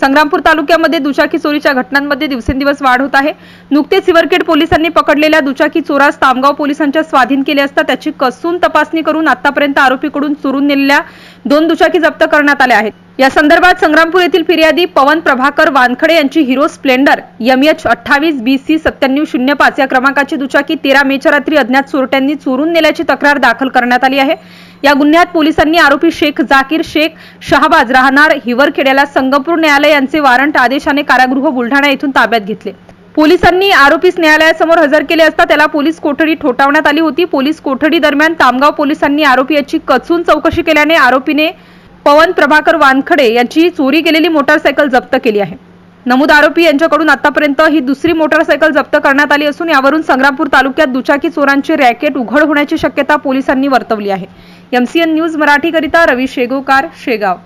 संग्रामपूर तालुक्यामध्ये दुचाकी चोरीच्या घटनांमध्ये दिवसेंदिवस वाढ होत आहे. नुकतेच सिवरखेड पोलिसांनी पकडलेल्या दुचाकी चोरास तामगाव पोलिसांच्या स्वाधीन केले असता त्याची कसून तपासणी करून आतापर्यंत आरोपीकडून चोरून नेलेल्या दोन दुचाकी जप्त करण्यात आल्या आहेत. या संदर्भात संग्रामपूर येथील फिर्यादी पवन प्रभाकर वानखडे यांची हिरो स्प्लेंडर एम एच अठ्ठावीस बी सी सत्त्याण्णव शून्य पाच या क्रमांकाची दुचाकी तेरा मेच्या रात्री अज्ञात चोरट्यांनी चोरून नेल्याची तक्रार दाखल करण्यात आली आहे. या गुन्ह्यात पोलिसांनी आरोपी शेख जाकीर शेख शहाबाज राहणार हिवरखेड्याला संगमपूर न्यायालय यांचे वॉरंट आदेशाने कारागृह बुलढाणा येथून ताब्यात घेतले. पोलिसांनी आरोपीस न्यायालयासमोर हजर केले असता त्याला पोलीस कोठडी ठोठावण्यात आली होती. पोलीस कोठडी दरम्यान तामगाव पोलिसांनी आरोपी याची कचून चौकशी केल्याने आरोपीने पवन प्रभाकर वानखडे यांची चोरी केलेली मोटारसायकल जप्त केली आहे. नमूद आरोपी यांच्याकडून आतापर्यंत ही दुसरी मोटारसायकल जप्त करण्यात आली असून यावरून संग्रामपूर तालुक्यात दुचाकी चोरांचे रॅकेट उघड होण्याची शक्यता पोलिसांनी वर्तवली आहे. एमसीएन न्यूज मराठीकरिता रवी शेगोकार शेगाव.